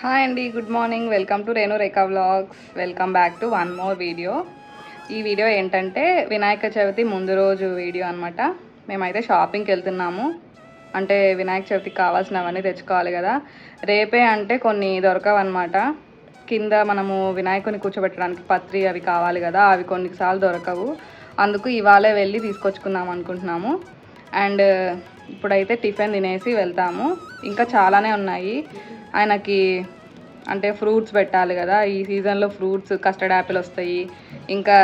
Hi అండి good morning welcome to Renu Rekha vlogs welcome back to one more video ఈ video ఏంటంటే వినాయక చవితి ముందు రోజు వీడియో అనమాట మేమైతే షాపింగ్కి వెళ్తున్నాము. అంటే వినాయక చవితికి కావాల్సినవన్నీ తెచ్చుకోవాలి కదా. రేపే అంటే కొన్ని దొరకవన్నమాట కింద మనము వినాయకుని కూర్చోబెట్టడానికి పత్రి అవి కావాలి కదా. అవి కొన్నిసార్లు దొరకవు. అందుకు ఇవాళే వెళ్ళి తీసుకొచ్చుకుందాం అనుకుంటున్నాము. అండ్ ఇప్పుడైతే టిఫిన్ తినేసి వెళ్తాము. ఇంకా చాలానే ఉన్నాయి. ఆయనకి అంటే ఫ్రూట్స్ పెట్టాలి కదా. ఈ సీజన్లో ఫ్రూట్స్ కస్టర్డ్ యాపిల్ వస్తాయి. ఇంకా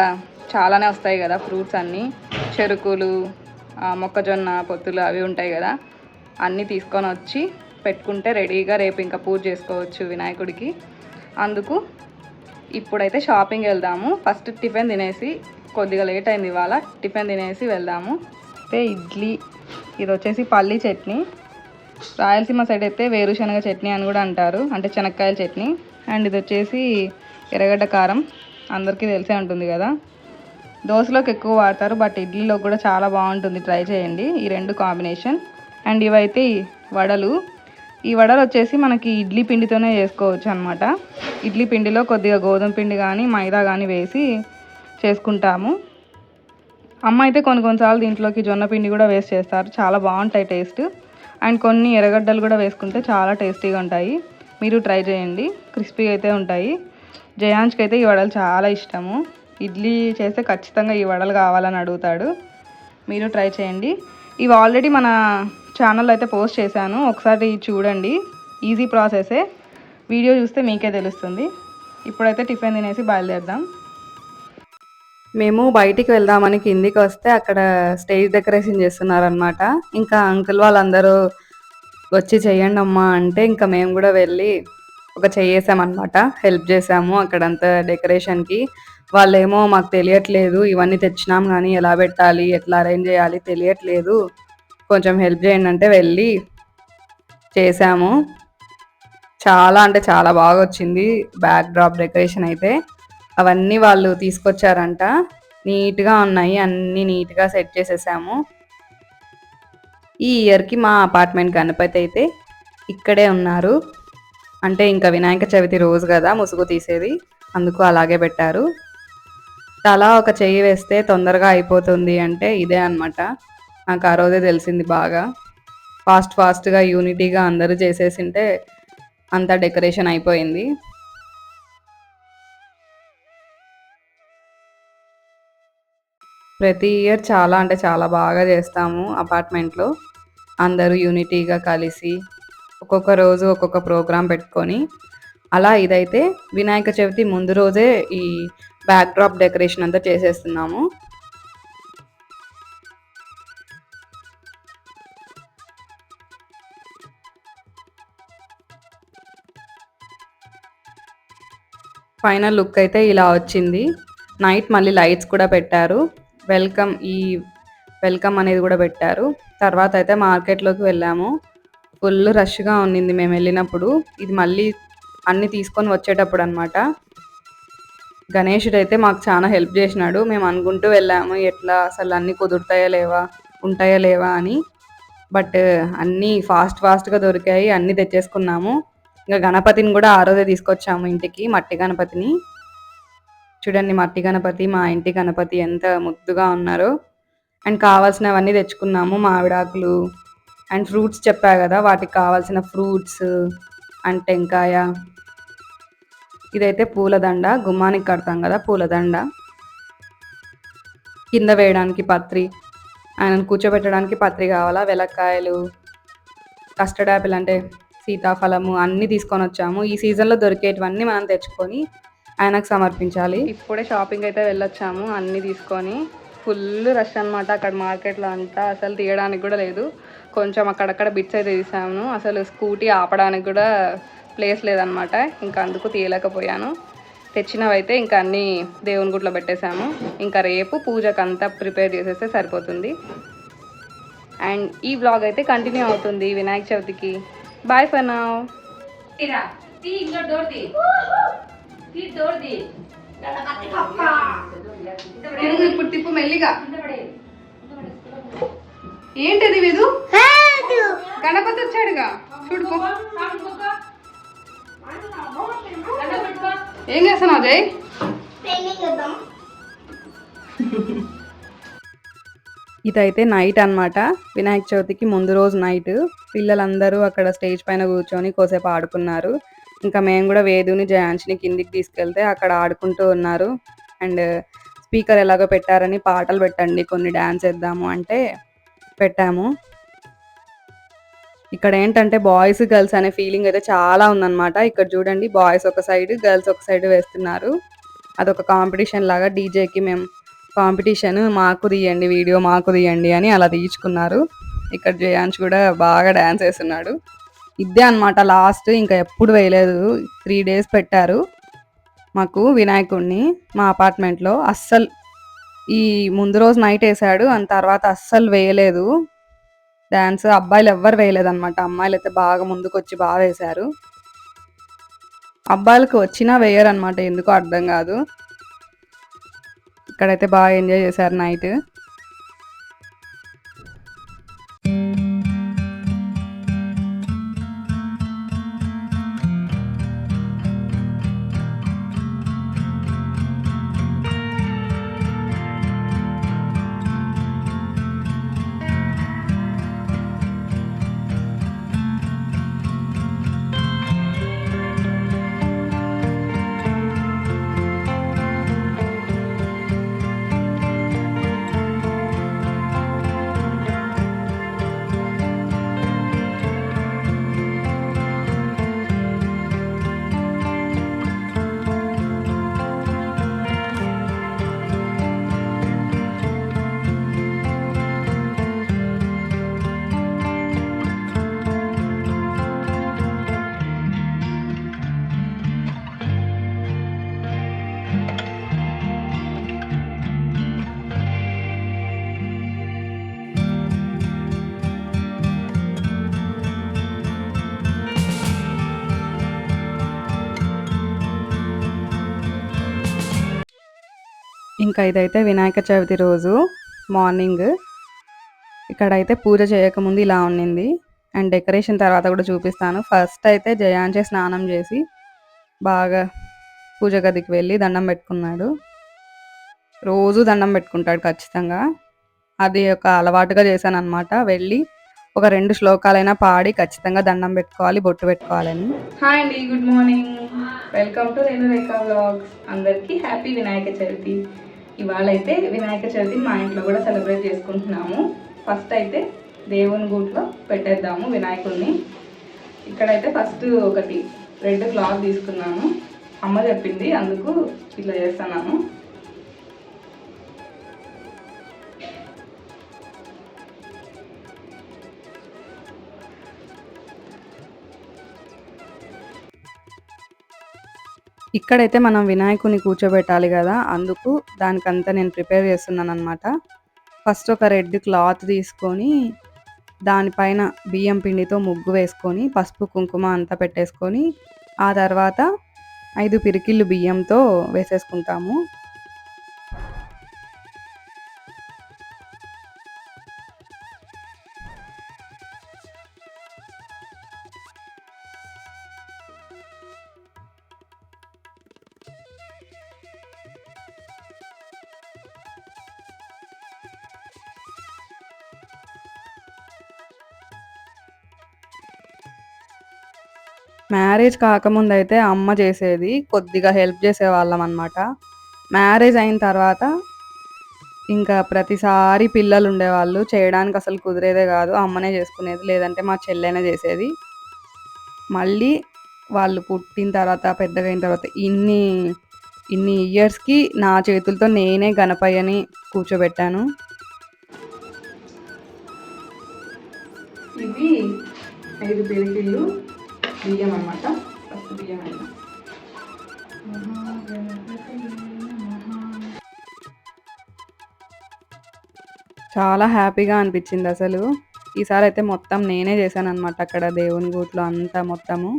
చాలానే వస్తాయి కదా ఫ్రూట్స్ అన్నీ. చెరుకులు మొక్కజొన్న పొత్తులు అవి ఉంటాయి కదా. అన్నీ తీసుకొని వచ్చి పెట్టుకుంటే రెడీగా రేపు ఇంకా పూజ చేసుకోవచ్చు వినాయకుడికి. అందుకు ఇప్పుడైతే షాపింగ్ వెళ్దాము. ఫస్ట్ టిఫిన్ తినేసి కొద్దిగా లేట్ అయింది ఇవాళ. టిఫిన్ తినేసి వెళ్దాము. అయితే ఇడ్లీ. ఇది వచ్చేసి పల్లీ చట్నీ. రాయలసీమ సైడ్ అయితే వేరుశనగ చట్నీ అని కూడా అంటారు. అంటే చెనక్కాయల చట్నీ. అండ్ ఇది వచ్చేసి ఎర్రగడ్డ కారం. అందరికీ తెలిసే ఉంటుంది కదా. దోశలోకి ఎక్కువ వాడతారు బట్ ఇడ్లీలో కూడా చాలా బాగుంటుంది. ట్రై చేయండి. ఈ రెండు కాంబినేషన్. అండ్ ఇవైతే వడలు. ఈ వడలు వచ్చేసి మనకి ఇడ్లీ పిండితోనే చేసుకోవచ్చు అనమాట ఇడ్లీ పిండిలో కొద్దిగా గోధుమ పిండి కానీ మైదా కానీ వేసి చేసుకుంటాము. అమ్మ అయితే కొన్ని కొన్నిసార్లు దీంట్లోకి జొన్న పిండి కూడా వేస్ట్ చేస్తారు. చాలా బాగుంటాయి టేస్ట్. అండ్ కొన్ని ఎర్రగడ్డలు కూడా వేసుకుంటే చాలా టేస్టీగా ఉంటాయి. మీరు ట్రై చేయండి. క్రిస్పీగా అయితే ఉంటాయి. జయాంజ్కి అయితే ఈ వడలు చాలా ఇష్టము. ఇడ్లీ చేస్తే ఖచ్చితంగా ఈ వడలు కావాలని అడుగుతాడు. మీరు ట్రై చేయండి. ఇవి ఆల్రెడీ మన ఛానల్లో అయితే పోస్ట్ చేశాను. ఒకసారి చూడండి. ఈజీ ప్రాసెసే. వీడియో చూస్తే మీకే తెలుస్తుంది. ఇప్పుడైతే టిఫిన్ తినేసి బయలుదేరదాం. మేము బయటికి వెళ్దామని కిందికి వస్తే అక్కడ స్టేజ్ డెకరేషన్ చేస్తున్నారనమాట ఇంకా అంకుల్ వాళ్ళందరూ వచ్చి చేయండి అమ్మా అంటే ఇంకా మేము కూడా వెళ్ళి ఒక చేసామన్నమాట హెల్ప్ చేసాము అక్కడంతా డెకరేషన్కి. వాళ్ళేమో మాకు తెలియట్లేదు ఇవన్నీ తెచ్చినాం కానీ ఎలా పెట్టాలి ఎట్లా అరేంజ్ చేయాలి తెలియట్లేదు. కొంచెం హెల్ప్ చేయండి అంటే వెళ్ళి చేసాము. చాలా అంటే చాలా బాగా వచ్చింది బ్యాక్ డ్రాప్ డెకరేషన్ అయితే. అవన్నీ వాళ్ళు తీసుకొచ్చారంట. నీట్గా ఉన్నాయి. అన్నీ నీట్గా సెట్ చేసేసాము. ఈ ఇయర్కి మా అపార్ట్మెంట్ గణపతి అయితే ఇక్కడే ఉన్నారు. అంటే ఇంకా వినాయక చవితి రోజు కదా ముసుగు తీసేది. అందుకు అలాగే పెట్టారు. తలా ఒక చెయ్యి వేస్తే తొందరగా అయిపోతుంది అంటే ఇదే అన్నమాట. నాకు ఆ రోజే తెలిసింది బాగా. ఫాస్ట్ ఫాస్ట్గా యూనిటీగా అందరూ చేసేసింటే అంతా డెకరేషన్ అయిపోయింది. ప్రతి ఇయర్ చాలా అంటే చాలా బాగా చేస్తాము అపార్ట్మెంట్లో. అందరూ యూనిటీగా కలిసి ఒక్కొక్క రోజు ఒక్కొక్క ప్రోగ్రాం పెట్టుకొని. అలా ఇదైతే వినాయక చవితి ముందు రోజే ఈ బ్యాక్ డ్రాప్ డెకరేషన్ అంతా చేసేస్తున్నాము. ఫైనల్ లుక్ అయితే ఇలా వచ్చింది. నైట్ మళ్ళీ లైట్స్ కూడా పెట్టారు. వెల్కమ్ ఈ వెల్కమ్ అనేది కూడా పెట్టారు. తర్వాత అయితే మార్కెట్లోకి వెళ్ళాము. ఫుల్ రష్గా ఉన్నింది మేము వెళ్ళినప్పుడు. ఇది మళ్ళీ అన్ని తీసుకొని వచ్చేటప్పుడు అనమాట గణేషుడు అయితే మాకు చాలా హెల్ప్ చేసినాడు. మేము అనుకుంటూ వెళ్ళాము ఎట్లా అసలు అన్నీ కుదురుతాయా లేవా ఉంటాయా లేవా అని. బట్ అన్నీ ఫాస్ట్ ఫాస్ట్గా దొరికాయి అన్నీ తెచ్చేసుకున్నాము. ఇంకా గణపతిని కూడా ఆ రోజే తీసుకొచ్చాము ఇంటికి మట్టి గణపతిని. చూడండి మట్టి గణపతి మా ఇంటి గణపతి ఎంత ముద్దుగా ఉన్నారో. అండ్ కావాల్సినవన్నీ తెచ్చుకున్నాము మామిడాకులు అండ్ ఫ్రూట్స్ చెప్పా కదా వాటికి కావాల్సిన ఫ్రూట్స్ అండ్ టెంకాయ. ఇదైతే పూలదండ గుమ్మానికి కడతాం కదా పూలదండ. కింద వేయడానికి పత్రి ఆయనను కూర్చోబెట్టడానికి పత్రి కావాలా వెలక్కాయలు కస్టర్డ్ యాపిల్ అంటే సీతాఫలము అన్నీ తీసుకొని వచ్చాము. ఈ సీజన్లో దొరికేటివన్నీ మనం తెచ్చుకొని ఆయనకు సమర్పించాలి. ఇప్పుడే షాపింగ్ అయితే వెళ్ళొచ్చాము. అన్నీ తీసుకొని ఫుల్ రష్ అనమాట అక్కడ మార్కెట్లో అంతా అసలు తీయడానికి కూడా లేదు. కొంచెం అక్కడక్కడ బిట్స్ అయితే తీసాము. అసలు స్కూటీ ఆపడానికి కూడా ప్లేస్ లేదనమాట ఇంకా అందుకు తీయలేకపోయాను. తెచ్చినవైతే ఇంకా అన్నీ దేవుని గుట్లో పెట్టేశాము. ఇంకా రేపు పూజకు అంతా ప్రిపేర్ చేసేస్తే సరిపోతుంది. అండ్ ఈ బ్లాగ్ అయితే కంటిన్యూ అవుతుంది వినాయక చవితికి. Bye for now. ఇప్పుడు తిప్పు మెల్లిగా. ఏంటిది విధు? గణపతి వచ్చాడుగా. చూడు పో. దండం పెట్టుకో ఏం చేస్తున్నావు జై ఇదైతే నైట్ అన్నమాట. వినాయక చవితికి ముందు రోజు నైట్ పిల్లలందరూ అక్కడ స్టేజ్ పైన కూర్చొని కోసేపు ఆడుకున్నారు. ఇంకా మేము కూడా వేదుని జయాంష్ని కిందికి తీసుకెళ్తే అక్కడ ఆడుకుంటూ ఉన్నారు. అండ్ స్పీకర్ ఎలాగో పెట్టారని పాటలు పెట్టండి కొన్ని డ్యాన్స్ వేద్దాము అంటే పెట్టాము. ఇక్కడ ఏంటంటే బాయ్స్ గర్ల్స్ అనే ఫీలింగ్ అయితే చాలా ఉందన్నమాట. ఇక్కడ చూడండి బాయ్స్ ఒక సైడ్ గర్ల్స్ ఒక సైడ్ వేస్తున్నారు. అదొక కాంపిటీషన్ లాగా డీజేకి మేము కాంపిటీషన్ మాకు తీయండి వీడియో మాకు తీయండి అని అలా తీయించుకున్నారు. ఇక్కడ జయాంష్ కూడా బాగా డ్యాన్స్ వేస్తున్నాడు ఇదే అనమాట లాస్ట్ ఇంకా ఎప్పుడు వేయలేదు. త్రీ డేస్ పెట్టారు మాకు వినాయకుడిని మా అపార్ట్మెంట్లో. అస్సలు ఈ ముందు రోజు నైట్ వేసాడు అని తర్వాత అస్సలు వేయలేదు. డ్యాన్స్ అబ్బాయిలు ఎవ్వరు వేయలేదు అనమాట అమ్మాయిలు అయితే బాగా ముందుకు వచ్చి బాగా వేశారు. అబ్బాయిలకు వచ్చినా వేయరు అనమాట ఎందుకో అర్థం కాదు. ఇక్కడైతే బాగా ఎంజాయ్ చేశారు నైట్. ఇంకా ఇదైతే వినాయక చవితి రోజు మార్నింగ్. ఇక్కడైతే పూజ చేయకముందు ఇలా ఉండింది అండ్ డెకరేషన్ తర్వాత కూడా చూపిస్తాను. ఫస్ట్ అయితే జయాంచే స్నానం చేసి బాగా పూజ గదికి వెళ్ళి దండం పెట్టుకున్నాడు. రోజు దండం పెట్టుకుంటాడు ఖచ్చితంగా. అది ఒక అలవాటుగా చేశాను అనమాట వెళ్ళి ఒక రెండు శ్లోకాలైనా పాడి ఖచ్చితంగా దండం పెట్టుకోవాలి బొట్టు పెట్టుకోవాలని. హాయ్ అండి good morning welcome to Renu Rekha అందరికీ హ్యాపీ వినాయక చవితి. ఇవాళ అయితే వినాయక చవితి మా ఇంట్లో కూడా సెలబ్రేట్ చేసుకుంటున్నాము. ఫస్ట్ అయితే దేవుని గూట్లో పెట్టేద్దాము వినాయకుడిని ఇక్కడైతే ఫస్ట్ ఒకటి రెడ్ క్లాత్ తీసుకున్నాను. అమ్మ చెప్పింది అందుకు ఇట్లా చేస్తున్నాను. ఇక్కడైతే మనం వినాయకుని కూర్చోబెట్టాలి కదా అందుకు దానికంతా నేను ప్రిపేర్ చేస్తున్నాను అనమాట ఫస్ట్ ఒక రెడ్ క్లాత్ తీసుకొని దానిపైన బియ్యం పిండితో ముగ్గు వేసుకొని పసుపు కుంకుమ అంతా పెట్టేసుకొని ఆ తర్వాత ఐదు పిరికిళ్ళు బియ్యంతో వేసేసుకుంటాము. మ్యారేజ్ కాకముందు అయితే అమ్మ చేసేది కొద్దిగా హెల్ప్ చేసేవాళ్ళం అనమాట మ్యారేజ్ అయిన తర్వాత ఇంకా ప్రతిసారి పిల్లలు ఉండేవాళ్ళు చేయడానికి అసలు కుదిరేదే కాదు అమ్మనే చేసుకునేది లేదంటే మా చెల్లెనే చేసేది. మళ్ళీ వాళ్ళు పుట్టిన తర్వాత పెద్దగా అయిన తర్వాత ఇన్ని ఇన్ని ఇయర్స్కి నా చేతులతో నేనే గణపయ్యని కూర్చోబెట్టాను. ఇవి ఐదు పిరికిళ్ళు బియ్యం అనమాట ఫస్ట్ బియ్యం అయినా చాలా హ్యాపీగా అనిపించింది అసలు. ఈసారి అయితే మొత్తం నేనే చేశాను అనమాట అక్కడ దేవుని గూట్లో అంతా మొత్తము.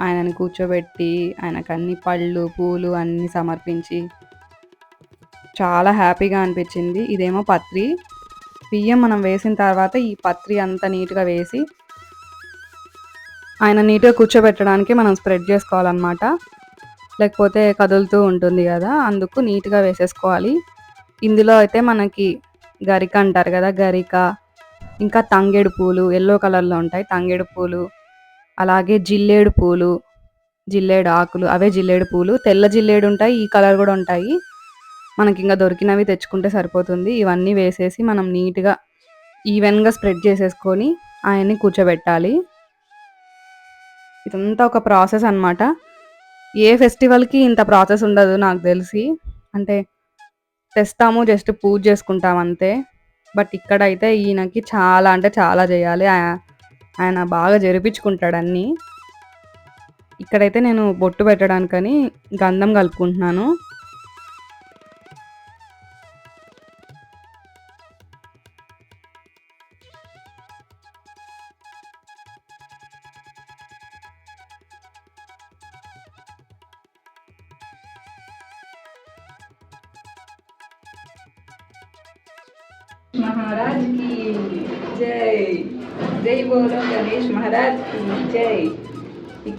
ఆయనను కూర్చోబెట్టి ఆయనకు అన్ని పళ్ళు పూలు అన్నీ సమర్పించి చాలా హ్యాపీగా అనిపించింది. ఇదేమో పత్రి. బియ్యం మనం వేసిన తర్వాత ఈ పత్రి అంతా నీట్గా వేసి ఆయన నీట్గా కూర్చోబెట్టడానికి మనం స్ప్రెడ్ చేసుకోవాలన్నమాట. లేకపోతే కదులుతూ ఉంటుంది కదా అందుకు నీట్గా వేసేసుకోవాలి. ఇందులో అయితే మనకి గరిక అంటారు కదా గరిక ఇంకా తంగేడు పూలు ఎల్లో కలర్లో ఉంటాయి తంగేడు పూలు అలాగే జిల్లేడు పూలు జిల్లేడు ఆకులు అవే జిల్లేడు పూలు తెల్ల జిల్లేడు ఉంటాయి ఈ కలర్ కూడా ఉంటాయి. మనకి ఇంకా దొరికినవి తెచ్చుకుంటే సరిపోతుంది. ఇవన్నీ వేసేసి మనం నీట్గా ఈవెన్గా స్ప్రెడ్ చేసేసుకొని ఆయన్ని కూర్చోబెట్టాలి. ఇదంతా ఒక ప్రాసెస్ అన్నమాట. ఏ ఫెస్టివల్కి ఇంత ప్రాసెస్ ఉండదు నాకు తెలిసి. అంటే తెస్తాము జస్ట్ పూజ చేసుకుంటాం అంతే. బట్ ఇక్కడైతే ఈయనకి చాలా అంటే చాలా చేయాలి. ఆయన బాగా జరిపించుకుంటాడు అన్నీ. ఇక్కడైతే నేను బొట్టు పెట్టడానికని గంధం కలుపుకుంటున్నాను.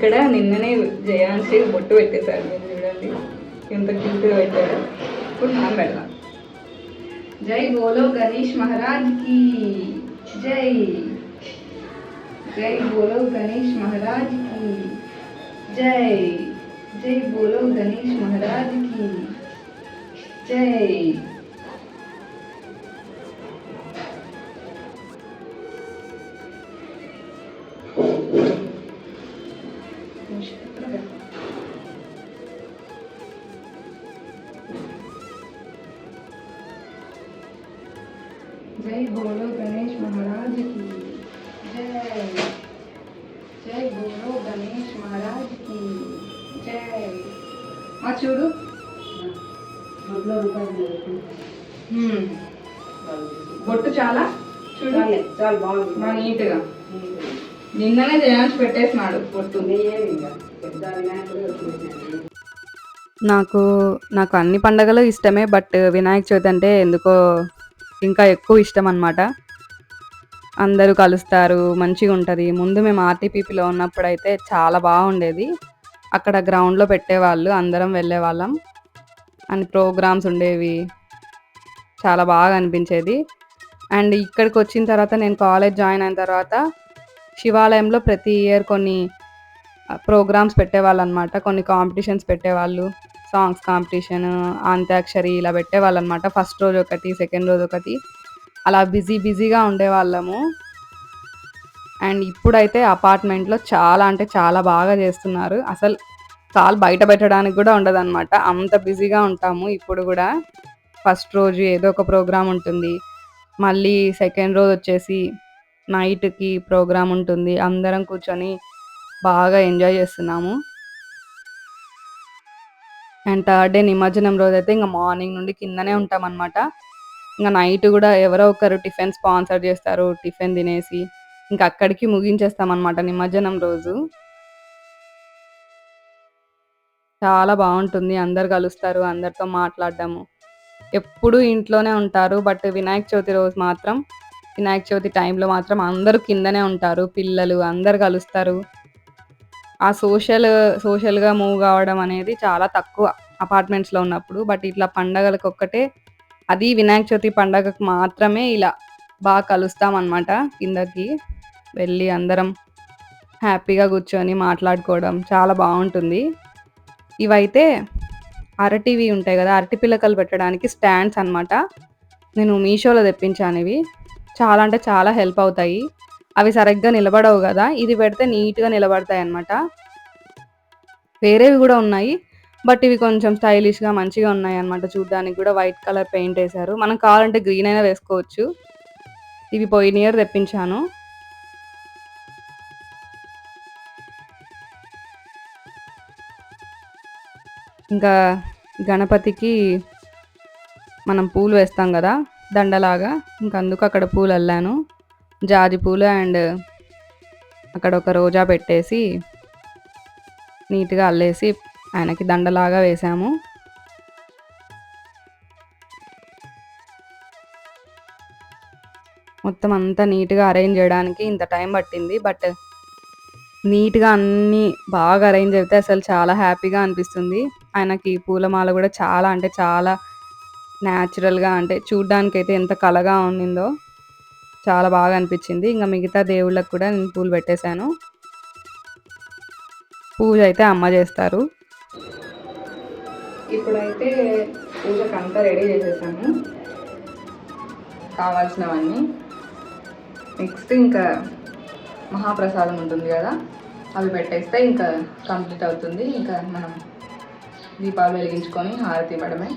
ఇక్కడ నిన్ననే జయాంశి బొట్టు పెట్టేశారు. మీరు చూడండి. ఎంత క్యూట్గా పెట్టారు. ఇప్పుడు మనం పెడదాం. జై బోలో గణేష్ మహారాజ్కి జై. జై బోలో గణేష్ మహారాజ్కి జై. జై బోలో గణేష్ మహారాజ్కి జై. బాగుంది. మా నీట్గా. నిన్ననే జయాన్స్ పెట్టేసినాడు బొట్టు పెద్ద వినాయకుడు వచ్చింది నాకు నాకు అన్ని పండగలు ఇష్టమే బట్ వినాయక చవితి అంటే ఎందుకో ఇంకా ఎక్కువ ఇష్టం అన్నమాట. అందరూ కలుస్తారు మంచిగా ఉంటుంది. ముందు మేము ఆర్టీపీపీలో ఉన్నప్పుడు అయితే చాలా బాగుండేది. అక్కడ గ్రౌండ్లో పెట్టేవాళ్ళు అందరం వెళ్ళేవాళ్ళం. అని ప్రోగ్రామ్స్ ఉండేవి. చాలా బాగా అనిపించేది. అండ్ ఇక్కడికి వచ్చిన తర్వాత నేను కాలేజ్ జాయిన్ అయిన తర్వాత శివాలయంలో ప్రతి ఇయర్ కొన్ని ప్రోగ్రామ్స్ పెట్టేవాళ్ళు అనమాట కొన్ని కాంపిటీషన్స్ పెట్టేవాళ్ళు. సాంగ్స్ కాంపిటీషన్ అంత్యాక్షరి ఇలా పెట్టేవాళ్ళు అనమాట ఫస్ట్ రోజు ఒకటి సెకండ్ రోజు ఒకటి. అలా బిజీ బిజీగా ఉండేవాళ్ళము. అండ్ ఇప్పుడైతే అపార్ట్మెంట్లో చాలా అంటే చాలా బాగా చేస్తున్నారు. అసలు కాల్ బయట పెట్టడానికి కూడా ఉండదన్నమాట అంత బిజీగా ఉంటాము ఇప్పుడు కూడా. ఫస్ట్ రోజు ఏదో ఒక ప్రోగ్రామ్ ఉంటుంది. మళ్ళీ సెకండ్ రోజు వచ్చేసి నైట్కి ప్రోగ్రామ్ ఉంటుంది. అందరం కూర్చొని బాగా ఎంజాయ్ చేస్తున్నాము. అండ్ థర్డ్ డే నిమజ్జనం రోజు అయితే ఇంకా మార్నింగ్ నుండి కిందనే ఉంటాం ఇంకా నైట్ కూడా ఎవరో ఒకరు టిఫిన్ స్పాన్సర్ చేస్తారు టిఫిన్ తినేసి ఇంకా అక్కడికి ముగించేస్తామన్నమాట నిమజ్జనం రోజు. చాలా బాగుంటుంది. అందరు కలుస్తారు అందరితో మాట్లాడడము. ఎప్పుడూ ఇంట్లోనే ఉంటారు. బట్ వినాయక చవితి రోజు మాత్రం వినాయక చవితి టైంలో మాత్రం అందరూ కిందనే ఉంటారు. పిల్లలు అందరు కలుస్తారు. ఆ సోషల్ సోషల్గా మూవ్ కావడం అనేది చాలా తక్కువ అపార్ట్మెంట్స్లో ఉన్నప్పుడు. బట్ ఇట్లా పండగలకు ఒక్కటే అది వినాయక చవితి పండగకు మాత్రమే ఇలా బాగా కలుస్తామన్నమాట కిందకి వెళ్ళి అందరం హ్యాపీగా కూర్చొని మాట్లాడుకోవడం చాలా బాగుంటుంది. ఇవైతే అరటివి ఉంటాయి కదా అరటి పిల్లకలు పెట్టడానికి స్టాండ్స్ అన్నమాట. నేను మీషోలో తెప్పించాను ఇవి. చాలా అంటే చాలా హెల్ప్ అవుతాయి. అవి సరిగ్గా నిలబడవు కదా ఇది పెడితే నీట్గా నిలబడతాయి అన్నమాట. వేరేవి కూడా ఉన్నాయి బట్ ఇవి కొంచెం స్టైలిష్గా మంచిగా ఉన్నాయి అన్నమాట. చూడడానికి కూడా వైట్ కలర్ పెయింట్ వేశారు. మనం కావాలంటే గ్రీన్ అయినా వేసుకోవచ్చు. ఇవి పోయిన ఇయర్ తెప్పించాను. ఇంకా గణపతికి మనం పూలు వేస్తాం కదా దండలాగా. ఇంక అందుకు అక్కడ పూలు అల్లాను. జాజి పూలు అండ్ అక్కడ ఒక రోజా పెట్టేసి నీట్గా అల్లేసి ఆయనకి దండలాగా వేసాము. మొత్తం అంతా నీట్గా అరేంజ్ చేయడానికి ఇంత టైం పట్టింది. బట్ నీట్గా అన్నీ బాగా అరేంజ్ అయితే అసలు చాలా హ్యాపీగా అనిపిస్తుంది. ఆయనకి పూలమాల కూడా చాలా అంటే చాలా న్యాచురల్గా అంటే చూడ్డానికైతే ఎంత కలగా ఉండిందో చాలా బాగా అనిపించింది. ఇంకా మిగతా దేవుళ్ళకి కూడా నేను పూలు పెట్టేశాను. పూజ అయితే అమ్మ చేస్తారు. ఇప్పుడైతే పూజకి అంతా రెడీ చేసేసాము. కావాల్సినవన్నీ. నెక్స్ట్ ఇంకా మహాప్రసాదం ఉంటుంది కదా అవి పెట్టేస్తే ఇంకా కంప్లీట్ అవుతుంది. ఇంకా మనం దీపాలు వెలిగించుకొని హారతి ఇవ్వడమే.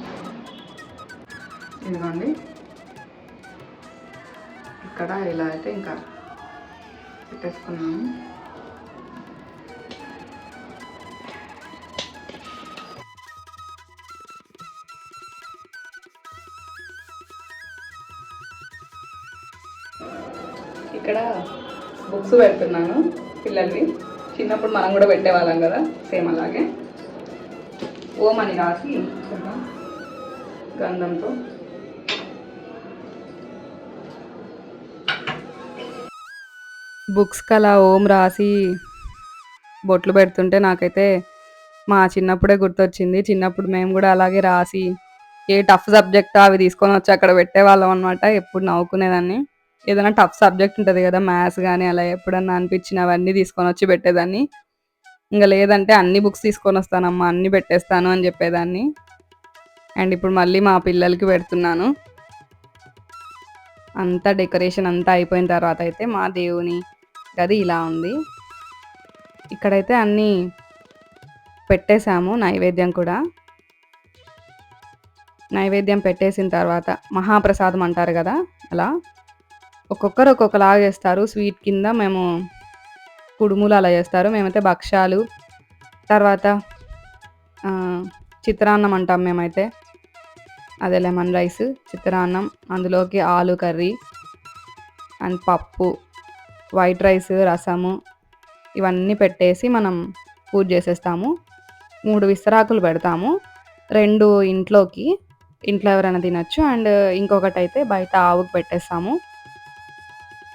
ఇదిగోండి. ఇక్కడ ఇలా అయితే ఇంకా పెట్టేసుకున్నాము. ఇక్కడ బుక్స్ పెడుతున్నాను పిల్లల్ని. చిన్నప్పుడు మనం కూడా పెట్టేవాళ్ళం కదా సేమ్ అలాగే. అని రాసి గంధంతో. బుక్స్ కలా ఓం రాసి బొట్లు పెడుతుంటే నాకైతే మా చిన్నప్పుడే గుర్తొచ్చింది. చిన్నప్పుడు మేము కూడా అలాగే రాసి ఏ టఫ్ సబ్జెక్ట్ అవి తీసుకొని వచ్చి అక్కడ పెట్టేవాళ్ళం అనమాట ఎప్పుడు నవ్వుకునేదాన్ని. ఏదైనా టఫ్ సబ్జెక్ట్ ఉంటుంది కదా మ్యాథ్స్ కానీ అలా ఎప్పుడన్నా అనిపించినవన్నీ తీసుకొని వచ్చి పెట్టేదాన్ని. ఇంకా లేదంటే అన్ని బుక్స్ తీసుకొని వస్తానమ్మా అన్ని పెట్టేస్తాను అని చెప్పేదాన్ని. అండ్ ఇప్పుడు మళ్ళీ మా పిల్లలకి పెడుతున్నాను. అంతా డెకరేషన్ అంతా అయిపోయిన తర్వాత అయితే మా దేవుని గది ఇలా ఉంది. ఇక్కడైతే అన్నీ పెట్టేశాము నైవేద్యం కూడా. నైవేద్యం పెట్టేసిన తర్వాత మహాప్రసాదం అంటారు కదా అలా. ఒక్కొక్కరు ఒక్కొక్కలాగా చేస్తారు స్వీట్ కింద మేము కుడుములు అలా చేస్తారు. మేమైతే భక్ష్యాలు తర్వాత చిత్రాన్నం అంటాం మేమైతే. అదే లెమన్ రైస్ చిత్రాన్నం అందులోకి ఆలు కర్రీ అండ్ పప్పు వైట్ రైస్ రసము ఇవన్నీ పెట్టేసి మనం పూజ చేసేస్తాము. మూడు విస్తరాకులు పెడతాము. రెండు ఇంట్లోకి ఇంట్లో ఎవరైనా తినచ్చు. అండ్ ఇంకొకటి అయితే బయట ఆవుకు పెట్టేస్తాము.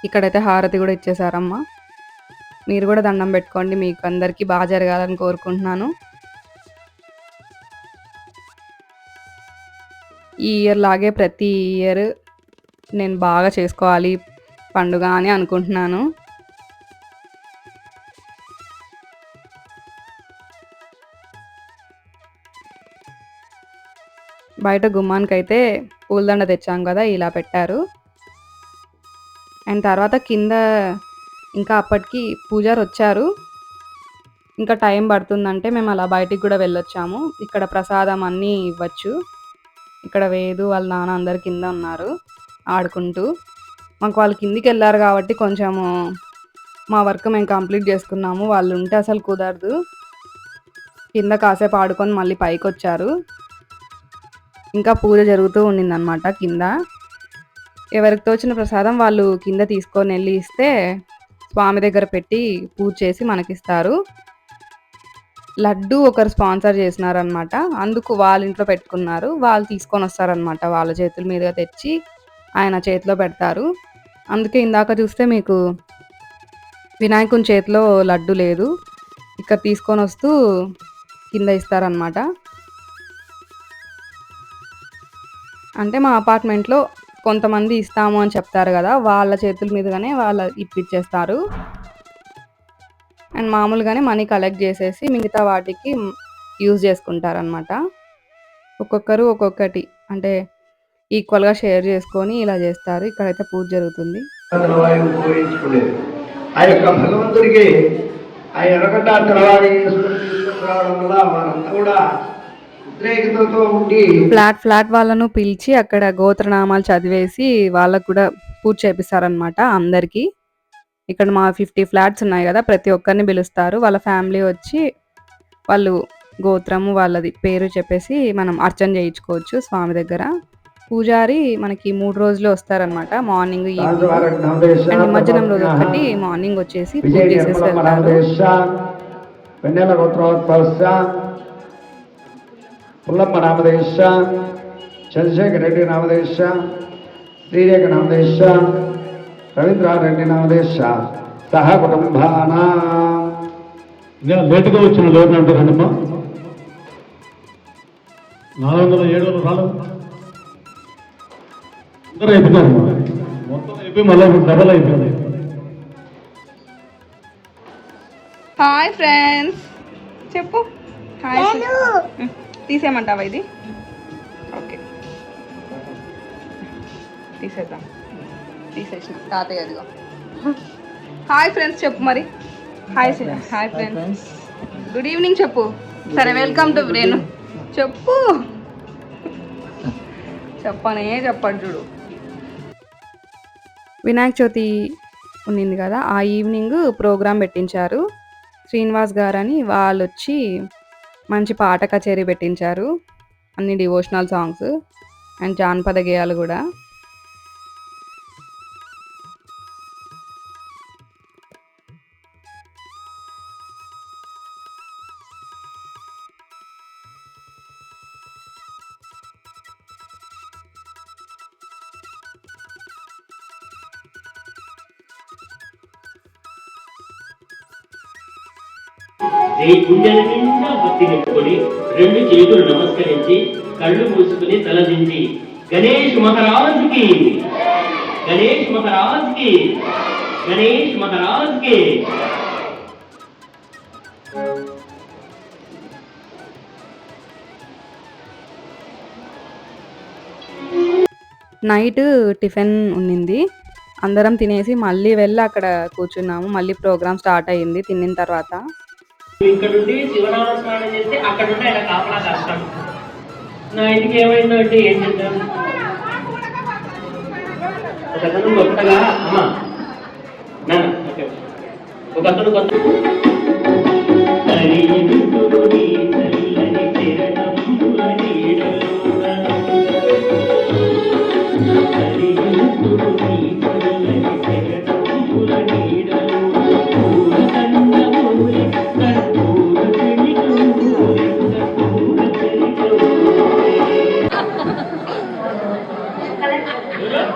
ఇక్కడైతే హారతి కూడా ఇచ్చేసారమ్మా మీరు కూడా దండం పెట్టుకోండి. మీకు అందరికీ బాగా జరగాలని కోరుకుంటున్నాను. ఈ ఇయర్ లాగే ప్రతి ఇయర్ నేను బాగా చేసుకోవాలి పండుగ అని అనుకుంటున్నాను. బయట గుమ్మానికి అయితే పూలదండ తెచ్చాం కదా ఇలా పెట్టారు. అండ్ తర్వాత కింద ఇంకా అప్పటికి పూజారు వచ్చారు ఇంకా టైం పడుతుందంటే మేము అలా బయటికి కూడా వెళ్ళొచ్చాము. ఇక్కడ ప్రసాదం అన్నీ ఇవ్వచ్చు. ఇక్కడ వేదు వాళ్ళ నాన్న అందరు కింద ఉన్నారు ఆడుకుంటూ. మాకు వాళ్ళు కిందికి వెళ్ళారు కాబట్టి కొంచెము మా వర్క్ మేము కంప్లీట్ చేసుకున్నాము. వాళ్ళు ఉంటే అసలు కుదరదు. కింద కాసేపు ఆడుకొని మళ్ళీ పైకి వచ్చారు ఇంకా పూజ జరుగుతూ ఉండిందనమాట కింద. ఎవరికి తోచిన ప్రసాదం వాళ్ళు కింద తీసుకొని వెళ్ళి ఇస్తే స్వామి దగ్గర పెట్టి పూజ చేసి మనకిస్తారు. లడ్డు ఒకరు స్పాన్సర్ చేసినారనమాట అందుకు వాళ్ళ ఇంట్లో పెట్టుకున్నారు. వాళ్ళు తీసుకొని వస్తారనమాట వాళ్ళ చేతుల మీదుగా తెచ్చి ఆయన చేతిలో పెడతారు. అందుకే ఇందాక చూస్తే మీకు వినాయకుని చేతిలో లడ్డు లేదు. ఇక్కడ తీసుకొని వస్తూ కింద ఇస్తారనమాట అంటే మా అపార్ట్మెంట్లో కొంతమంది ఇస్తాము అని చెప్తారు కదా వాళ్ళ చేతుల మీదుగానే వాళ్ళ ఇప్పించేస్తారు అండ్ మామూలుగానే మనీ కలెక్ట్ చేసేసి మిగతా వాటికి యూజ్ చేసుకుంటారనమాట ఒక్కొక్కరు ఒక్కొక్కటి అంటే ఈక్వల్గా షేర్ చేసుకొని ఇలా చేస్తారు. ఇక్కడైతే పూజ జరుగుతుంది. ఆ యొక్క భగవంతుడికి ఆ ఎర్రగడ్డ తలవాయి తీసుకుని రావడం వల్ల వారంతా కూడా ఫ్లాట్ ఫ్లాట్ వాళ్ళను పిలిచి అక్కడ గోత్రనామాలు చదివేసి వాళ్ళకు కూడా పూజ చేపిస్తారనమాట అందరికీ. ఇక్కడ మా ఫిఫ్టీ ఫ్లాట్స్ ఉన్నాయి కదా ప్రతి ఒక్కరిని పిలుస్తారు. వాళ్ళ ఫ్యామిలీ వచ్చి వాళ్ళు గోత్రము వాళ్ళది పేరు చెప్పేసి మనం అర్చన చేయించుకోవచ్చు స్వామి దగ్గర. పూజారి మనకి మూడు రోజులు వస్తారనమాట మార్నింగ్ ఈవినింగ్ అండ్ నిమజ్జనం రోజు ఒకటి మార్నింగ్ వచ్చేసి పూజ చేసేసి వెళ్తారు. పుల్లమ్మ నామదేశ చంద్రశేఖర్ రెడ్డి నామదేశ శ్రీరేఖ నామదేశ రవీంద్రారెడ్డి నామదేశ సహ కుటుంబానా ఇంకా లేటుగా వచ్చిన లోన్ అంటే రండమ్మా నాలుగు వందల ఏడు వందలు రాలేదు. అందరూ అయిపోయినారు మొత్తం అయిపోయి మళ్ళీ డబల్ అయిపోయింది. Hi friends. చెప్పు. హాయ్ తీసేయమంటావా ఇది? ఓకే. తీసేద్దాం. తీసేసిన. తాతయ్య అదిగో హాయ్ ఫ్రెండ్స్ చెప్పు మరి. Hi hi friends. Good evening చెప్పు. సరే వెల్కమ్ టు రేణు చెప్పు. చెప్పనే చెప్పండి చూడు. వినాయక చవితి ఉన్నింది కదా ఆ ఈవినింగ్ ప్రోగ్రాం పెట్టించారు. శ్రీనివాస్ గారు అని వాళ్ళు వచ్చి మంచి పాట కచేరీ పెట్టించారు. అన్ని డివోషనల్ సాంగ్స్. అండ్ జానపద గేయాలు కూడా. కళ్ళు మూసుకుని తలదించి గణేష్ మహారాజ్కి గణేష్ మహారాజ్కి గణేష్ మహారాజ్కి. నైట్ టిఫిన్ ఉన్నింది అందరం తినేసి మళ్ళీ వెళ్ళి అక్కడ కూర్చున్నాము. మళ్ళీ ప్రోగ్రామ్ స్టార్ట్ అయ్యింది తిన్న తర్వాత. ఇక్కడ నుండి శివనామ స్నానం చేస్తే అక్కడ నుండి ఆయన కాపలా కాస్తాడు. నా ఇంటికి ఏమైందో అంటే ఏం చేద్దాం? ఒక అతను కొత్తగా అమ్మా. నాన్న ఓకే ఒక అతను కొత్త హరియుడుని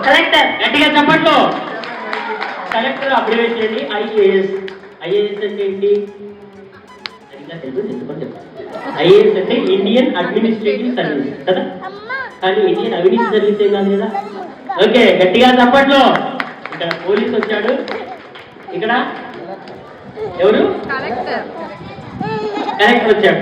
కలెక్టర్ గట్టిగా చెప్పట్లు. Collector abbreviation IAS. ఐఏఎస్ అంటే ఏంటి? తెలుగు ఐఏఎస్ అంటే ఇండియన్ అడ్మినిస్ట్రేటివ్ సర్వీస్ కదా? కానీ ఇండియన్ అవినీతి సర్వీస్ ఏం కాదు కదా? ఓకే గట్టిగా చెప్పట్లు. ఇక్కడ పోలీస్ వచ్చాడు. ఇక్కడ ఎవరు? కలెక్టర్ వచ్చాడు.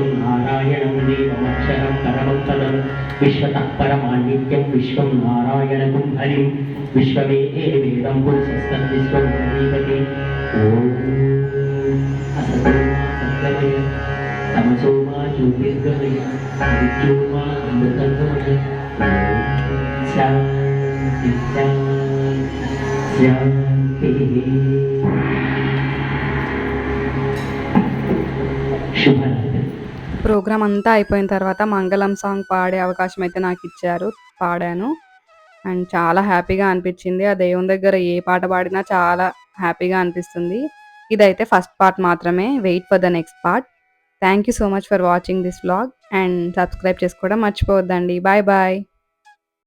ॐ नारायणं देवमक्षरं परमन्तरं विश्वतः परमान्नित्यं विश्वं नारायणं हरिं विश्वमे वेदं पुरुषस्तं विश्वं हरिपते ॐ असतोमासङ्गमय तमसो मा ज्योतिर्गमय मृत्यो मा अमृतङ्गमय शान्ति शान्तिः शुभरात्रि ప్రోగ్రామ్ అంతా అయిపోయిన తర్వాత మంగళం సాంగ్ పాడే అవకాశం అయితే నాకు ఇచ్చారు పాడాను. అండ్ చాలా హ్యాపీగా అనిపించింది. ఆ దేవుని దగ్గర ఏ పాట పాడినా చాలా హ్యాపీగా అనిపిస్తుంది. ఇదైతే ఫస్ట్ పార్ట్ మాత్రమే. Wait for the next part thank you so much for watching this vlog and subscribe చేసుకోవడం మర్చిపోవద్దండి. Bye bye